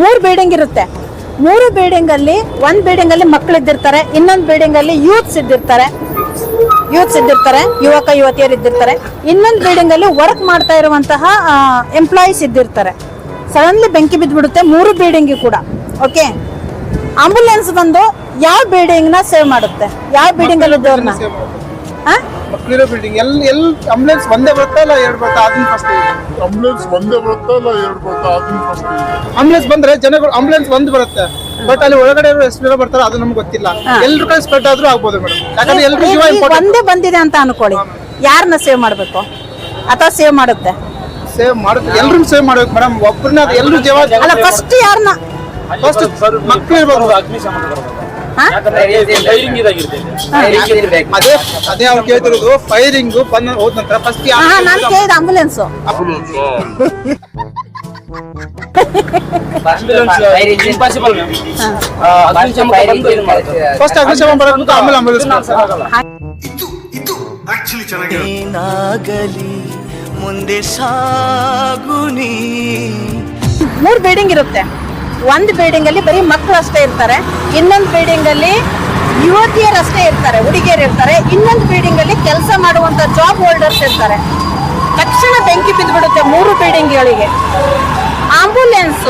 ಮೂರು ಬಿಲ್ಡಿಂಗ್ ಇರುತ್ತೆ. ಮೂರು ಬಿಲ್ಡಿಂಗ್ ಅಲ್ಲಿ ಒಂದ್ ಬಿಲ್ಡಿಂಗ್ ಅಲ್ಲಿ ಮಕ್ಕಳು ಇದ್ದಿರ್ತಾರೆ ಇನ್ನೊಂದು ಬಿಲ್ಡಿಂಗ್ ಅಲ್ಲಿ ಯೂತ್ಸ್ ಇದ್ದಿರ್ತಾರೆ. ಯೂತ್ಸ್ ಇದ್ದಿರ್ತಾರೆ ಯುವಕ ಯುವತಿಯರು ಇದ್ದಿರ್ತಾರೆ. ಇನ್ನೊಂದು ಬಿಲ್ಡಿಂಗ್ ಅಲ್ಲಿ ವರ್ಕ್ ಮಾಡ್ತಾ ಇರುವಂತಹ ಎಂಪ್ಲಾಯೀಸ್ ಇದ್ದಿರ್ತಾರೆ. ಸಡನ್ಲಿ ಬೆಂಕಿ ಬಿದ್ದ್ಬಿಡುತ್ತೆ ಮೂರು ಬಿಲ್ಡಿಂಗ್ ಕೂಡ ಓಕೆ ಆಂಬುಲೆನ್ಸ್ ಬಂದು ಯಾವ ಬಿಲ್ಡಿಂಗ್ನ ಸೇವ್ ಮಾಡುತ್ತೆ? ಯಾವ ಬಿಲ್ಡಿಂಗ್ ಅಲ್ಲಿ ಇದ್ದವ್ರನ್ನ? ಮಕ್ಕಳಿರೋ ಬಿಲ್ಡಿಂಗ್ ಎಲ್ಲ ಎಲ್ಲ ಆಂಬುಲೆನ್ಸ್ ಒಂದೇ ಬರುತ್ತಾ ಇಲ್ಲ ಎರಡು ಬರುತ್ತಾ? ಅದನ್ನ ಫಸ್ಟ್ ಆಂಬುಲೆನ್ಸ್ ಒಂದೇ ಬರುತ್ತಾ ಇಲ್ಲ ಎರಡು ಬರುತ್ತಾ? ಅದನ್ನ ಫಸ್ಟ್ ಆಂಬುಲೆನ್ಸ್ ಬಂದ್ರೆ ಜನಗಳು ಆಂಬುಲೆನ್ಸ್ ಒಂದು ಬರುತ್ತೆ. ಬಟ್ ಅಲ್ಲಿ ಒಳಗಡೆ ಎಷ್ಟು ಜನ ಬರ್ತಾರೆ ಅದು ನಮ್ಗೆ ಗೊತ್ತಿಲ್ಲ. ಎಲ್ರು ಕಡೆ ಸ್ಪ್ರೆಡ್ ಆದ್ರೂ ಆಗ್ಬೋದು ಮೇಡಮ್ ಯಾಕಂದ್ರೆ ಎಲ್ರು ಜೀವ ಇಂಪಾರ್ಟೆಂಟ್ ಒಂದೇ ಬಂದಿದೆ ಅಂತ ಅನ್ಕೊಳ್ಳಿ. ಯಾರನ್ನ ಸೇವ್ ಮಾಡ್ಬೇಕು? ಅಥವಾ ಸೇವ್ ಮಾಡುತ್ತೆ? ಸೇವ್ ಮಾಡುತ್ತೆ. ಎಲ್ರು ಸೇವ್ ಮಾಡ್ಬೇಕು ಮೇಡಮ್ ಒಬ್ಬರನ್ನ ಎಲ್ರು ಜೀವ ಅಲ್ಲ ಫಸ್ಟ್ ಯಾರನ್ನ ಫಸ್ಟ್ ಮಕ್ಕಳು ಇರ್ಬೇಕು ಹಾ? ಅದೇ ಅದೇ ಅವ್ರು ಕೇಳ್ತಿರೋದು ಫೈರಿಂಗ್ ಬಂದ ಹೋದ ನಂತರ ಫಸ್ಟ್ ಹಾ ನಾನು ಕೇಳಿದ ಆಂಬುಲೆನ್ಸ್ ಫಸ್ಟ್ ಅಗ್ನಿಶಮ ಬರಬೇಕು ಆಮೇಲೆ ಆಂಬುಲೆನ್ಸ್ ಏನಾಗಲಿ ಮುಂದೆ ಸಾಗುನಿ ಮೂರ್ ಬೇಡಿಂಗ್ ಇರುತ್ತೆ. ಒಂದ್ ಬಿಲ್ಡಿಂಗ್ ಅಲ್ಲಿ ಬರೀ ಮಕ್ಕಳು ಅಷ್ಟೇ ಇರ್ತಾರೆ ಇನ್ನೊಂದು ಬಿಲ್ಡಿಂಗ್ ಅಲ್ಲಿ ಯುವತಿಯರು ಅಷ್ಟೇ ಇರ್ತಾರೆ ಹುಡುಗಿಯರು ಇರ್ತಾರೆ ಇನ್ನೊಂದು ಬಿಲ್ಡಿಂಗ್ ಅಲ್ಲಿ ಕೆಲಸ ಮಾಡುವಂತ ಜಾಬ್ ಹೋಲ್ಡರ್ಸ್ ಇರ್ತಾರೆ. ತಕ್ಷಣ ಬೆಂಕಿ ಬಿದ್ದುಬಿಡುತ್ತೆ ಮೂರು ಬಿಲ್ಡಿಂಗ್ಗಳಿಗೆ ಆಂಬುಲೆನ್ಸ್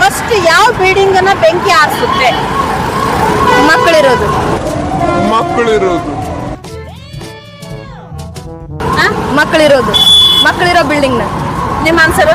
ಫಸ್ಟ್ ಯಾವ ಬಿಲ್ಡಿಂಗ್ ಅನ್ನ ಬೆಂಕಿ ಆರಿಸುತ್ತೆ ಮಕ್ಕಳಿರೋದು. ಮಕ್ಕಳಿರೋದು. ಮಕ್ಕಳಿರೋದು. ಮಕ್ಕಳಿರೋ ಬಿಲ್ಡಿಂಗ್ನ. ನಿಮ್ಮ ಆನ್ಸರು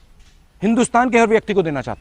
हिंदुस्तान के हर व्यक्ति को देना चाहता हूँ।